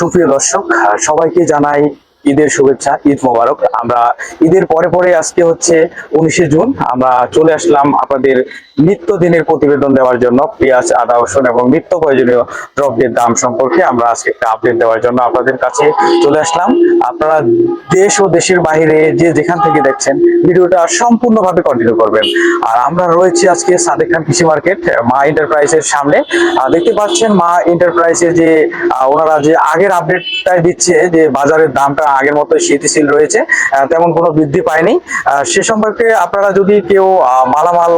সুপ্রিয় দর্শক সবাইকে জানাই ঈদের শুভেচ্ছা, ঈদ মোবারক। আমরা ঈদের পরে পরে আজকে হচ্ছে উনিশে জুন, আমরা চলে আসলাম আপনাদের নিত্যদিনের প্রতিবেদন দেওয়ার জন্য, পেঁয়াজ, আদা, রসুন এবং নিত্য প্রয়োজনীয় দ্রব্যের দাম সম্পর্কে আমরা আজকে একটা আপডেট দেওয়ার জন্য আপনাদের কাছে চলে আসলাম। আপনারা দেশ ও দেশের বাইরে যে যেখান থেকে দেখছেন, ভিডিওটা সম্পূর্ণভাবে কন্টিনিউ করবেন। আর আমরা রয়েছি আজকে সাদেক খান কৃষি মার্কেট, মা এন্টারপ্রাইজের সামনে। দেখতে পাচ্ছেন মা এন্টারপ্রাইজের যে ওনারা যে আগের আপডেটটাই দিচ্ছে যে বাজারের দামটা আগের মতো স্থিতিশীল রয়েছে তেমন কোনো বৃদ্ধি পায়নি। সে সম্পর্কে আপনারা যদি কেউ মালামাল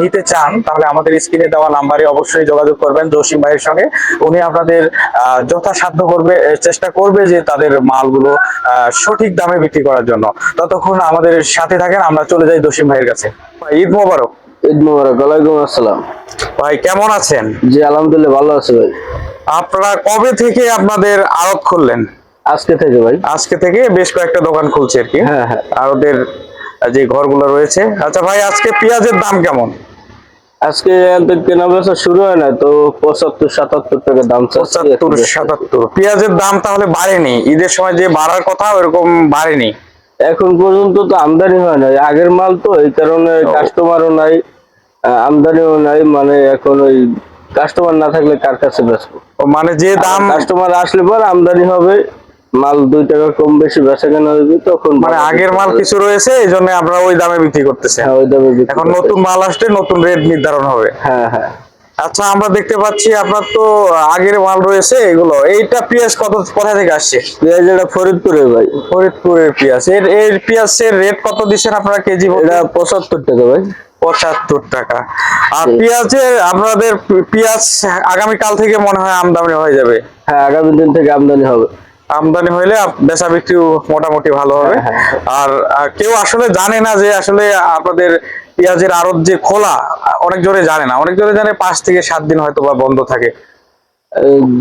নিতে চান তাহলে আমাদের স্ক্রিনে দেওয়া নাম্বারে অবশ্যই যোগাযোগ করবেন জসিম ভাইয়ের সঙ্গে। উনি আপনাদের আহ, যথাসাধ্য করবে চেষ্টা করবে যে তাদের মালগুলো সঠিক দামে বিক্রি করার জন্য। ততক্ষণ আমাদের সাথে থাকেন আমরা চলে যাই জসিম ভাইয়ের কাছে। ভাই, ঈদ মোবারক। ঈদ মোবারক ওয়ালাইকুম আসসালাম। ভাই কেমন আছেন? জি আলহামদুলিল্লাহ ভালো আছে ভাই। আপনারা কবে থেকে আপনাদের আড়ত খুললেন? আজকে থেকে ভাই। আজকে থেকে বেশ কয়েকটা দোকান খুলছে আর কি। হ্যাঁ, হ্যাঁ। আর ওদের যে ঘরগুলো রয়েছে। আচ্ছা ভাই আজকে পেঁয়াজের দাম কেমন? আজকে এদের কেনা বেচা শুরু হয় না তো পঁচাত্তর সাতাত্তর টাকা দাম পঁচাত্তর সাতাত্তর। পেঁয়াজের দাম তাহলে বাড়েনি। ঈদের সময় যে বাড়ার কথা ওরকম বাড়েনি। এখন পর্যন্ত তো আমদানি হয় না আগের মাল তো এই কারণে কাস্টমারও নাই আমদানিও নাই মানে এখন ওই কাস্টমার না থাকলে কার কাছে বেচবো? মানে যে দাম কাস্টমার আসলে পর আমদানি হবে মাল দুই টাকা কম বেশি বেচা কেনা হবে তখন মানে আগের মাল কিছু রয়েছে এই জন্য আমরা ওই দামে বিক্রি করতেছি। হ্যাঁ ওই দামে বিক্রি এখন নতুন মাল আসলে নতুন রেট নির্ধারণ হবে। হ্যাঁ হ্যাঁ। আচ্ছা আমরা দেখতে পাচ্ছি আপনার তো আগের মাল রয়েছে এগুলো। এইটা পেঁয়াজ কত কোথা থেকে আসছে? পেঁয়াজ এটা ফরিদপুরে ভাই। ফরিদপুরের পেঁয়াজ। এর এর পেঁয়াজের রেট কত দিচ্ছেন আপনারা কেজি এটা পঁচাত্তর টাকা ভাই। পঁচাত্তর টাকা। আর পেঁয়াজের আপনাদের পেঁয়াজ আগামীকাল থেকে মনে হয় আমদানি হয়ে যাবে। হ্যাঁ আগামী দিন থেকে আমদানি হবে। আমদানি হইলে বেচা বিক্রিও মোটামুটি ভালো হবে। হ্যাঁ, আর আর কেউ আসলে জানে না যে আসলে আপনাদের পেঁয়াজের আড়ত যে খোলা অনেক জোরে জানে না। অনেক জোরে জানে পাঁচ থেকে সাত দিন হয়তো বা বন্ধ থাকে।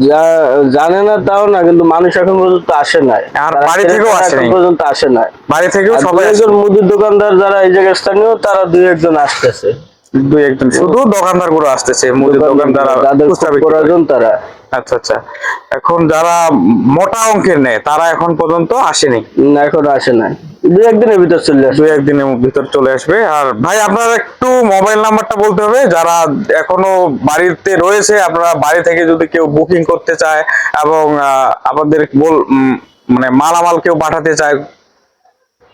যা- জানে না তাও না কিন্তু মানুষ এখন পর্যন্ত আসে নাই। আর বাড়ি থেকেও আসে পর্যন্ত আসে নাই। বাড়ি থেকেও সবাই একজন মুদির দোকানদার যারা এই জায়গায় স্থানীয় তারা দুই একজন আসতেছে। দুই একজন। শুধু দোকানদারগুলো আসতেছে মুদি দোকানদার তারা। আচ্ছা আচ্ছা। এখন যারা মোটা অঙ্কের নেয় তারা এখন পর্যন্ত আসেনি? এখনও আসে নাই। দুই একদিনের ভিতর চলে আসবে। দুই একদিনের ভিতর চলে আসবে। আর ভাই আপনার একটু মোবাইল নাম্বারটা বলতে হবে। যারা এখনও বাড়িতে রয়েছে আপনারা বাড়ি থেকে যদি কেউ বুকিং করতে চায় এবং আপনাদের বল মানে মালামাল কেউ পাঠাতে চায়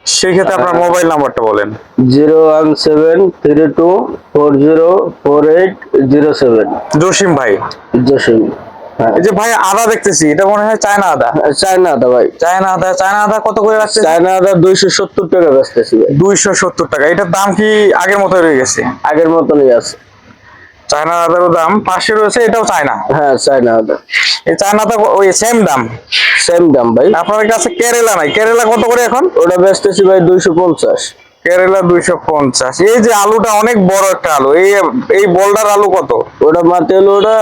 সেই ক্ষেত্রে আপনার মোবাইল নাম্বারটা বলেন। Zero one seven three two four zero four eight zero seven. Jasim ভাই। জসিম। এই যে ভাই আদা দেখতেছি এটা মনে হয় চায়না আদা। চায়না আদা ভাই। চায়না আদা চায়না আদা কত করে রাখছে চায়না আদা দুইশো সত্তর টাকা বেচতেছি ভাই। দুইশো সত্তর টাকা। এটার দাম কি আগের মতো রয়ে গেছে? আগের মতনই আছে। চায়না আদারও দাম পাশে রয়েছে এটাও চায়না। হ্যাঁ চায়না আদা। এই চায়না আদা ওই সেম দাম। সেম দাম ভাই। আপনার কাছে কেরালা নাই। কেরালা কত করে এখন? ওটা বেচতেছি ভাই দুইশো পঞ্চাশ। কেরালা দুইশো পঞ্চাশ। এই যে আলুটা অনেক বড় একটা আলু। এই এই বোল্ডার আলু কত? ওটা মাতে হলো ওটা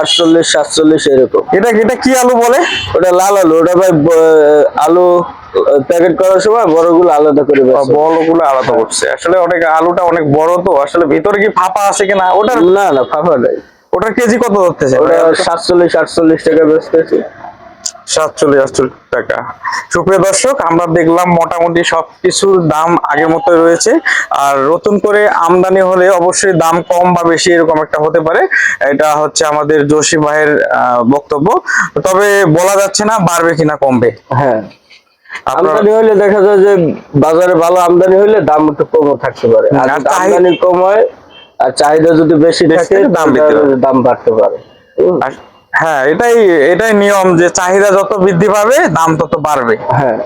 আটচল্লিশ সাতচল্লিশ এরকম। এটা এটা কি আলু বলে? ওটা লাল আলু। ওটা ভাই আলু প্যাকেট করার সময় বড়গুলো আলাদা করে বেচে। বড়গুলো আলাদা করছে। আসলে অনেক আলুটা অনেক বড় তো। আসলে ভিতরে কি ফাঁপা আছে কিনা? ওটা না না ফাঁপা নাই। ওটার কেজি কত ধরতেছে? ওটা সাতচল্লিশ আটচল্লিশ টাকা বেচতেছি। সাতচল্লিশ আটচল্লিশ টাকা। সুপ্রিয় দর্শক আমরা দেখলাম মোটামুটি সবকিছুর দাম আগের মতো রয়েছে। আর নতুন করে আমদানি হলে অবশ্যই দাম কম বা বেশি এরকম একটা হতে পারে। এটা হচ্ছে আমাদের জসি ভাইয়ের বক্তব্য। তবে বলা যাচ্ছে না বাড়বে কিনা কমবে। হ্যাঁ। আমদানি হইলে দেখা যায় যে বাজারে ভালো আমদানি হইলে দাম একটু কমও থাকতে পারে। আর আমদানি কম হয় আর চাহিদা যদি বেশি থাকে দাম। দাম বাড়তে পারে। হ্যাঁ এটাই এটাই নিয়ম যে চাহিদা যত বৃদ্ধি পাবে দাম তত বাড়বে। হ্যাঁ।